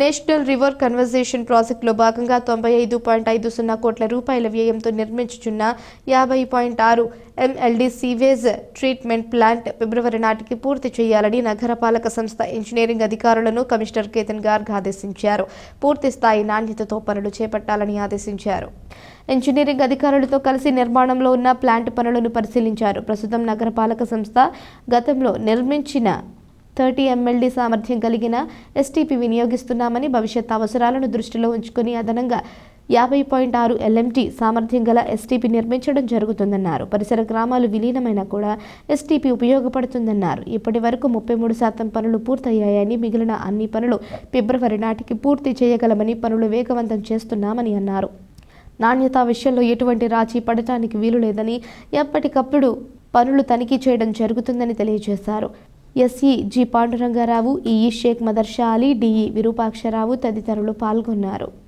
National river conversation ప్రాజెక్టులో భాగంగా తొంభై ఐదు పాయింట్ ఐదు సున్నా కోట్ల రూపాయల వ్యయంతో నిర్మించుచున్న యాభై పాయింట్ ఆరు ఎంఎల్డి సీవేజ్ ట్రీట్మెంట్ ప్లాంట్ ఫిబ్రవరి నాటికి పూర్తి చేయాలని నగరపాలక సంస్థ ఇంజనీరింగ్ అధికారులను కమిషనర్ కేతన్ గార్గ్ ఆదేశించారు. పూర్తి స్థాయి నాణ్యతతో పనులు చేపట్టాలని ఆదేశించారు. ఇంజనీరింగ్ అధికారులతో కలిసి నిర్మాణంలో ఉన్న ప్లాంట్ పనులను పరిశీలించారు. ప్రస్తుతం నగరపాలక సంస్థ గతంలో నిర్మించిన థర్టీ ఎంఎల్డీ సామర్థ్యం కలిగిన ఎస్టీపీ వినియోగిస్తున్నామని భవిష్యత్ అవసరాలను దృష్టిలో ఉంచుకుని అదనంగా యాభై పాయింట్ ఆరు ఎల్ఎంటీ సామర్థ్యం గల ఎస్టీపీ నిర్మించడం జరుగుతుందన్నారు. పరిసర గ్రామాలు విలీనమైనా కూడా ఎస్టీపీ ఉపయోగపడుతుందన్నారు. ఇప్పటి వరకు ముప్పై మూడు శాతం పనులు పూర్తయ్యాయని మిగిలిన అన్ని పనులు ఫిబ్రవరి నాటికి పూర్తి చేయగలమని పనులు వేగవంతం చేస్తున్నామని అన్నారు. నాణ్యత విషయంలో ఎటువంటి రాజీ పడటానికి వీలు లేదని ఎప్పటికప్పుడు పనులు తనిఖీ చేయడం జరుగుతుందని తెలియజేశారు. SE G Pandurangarao EE Sheikh Madarsha Ali DE Virupaksharao తదితరులు పాల్గొన్నారు.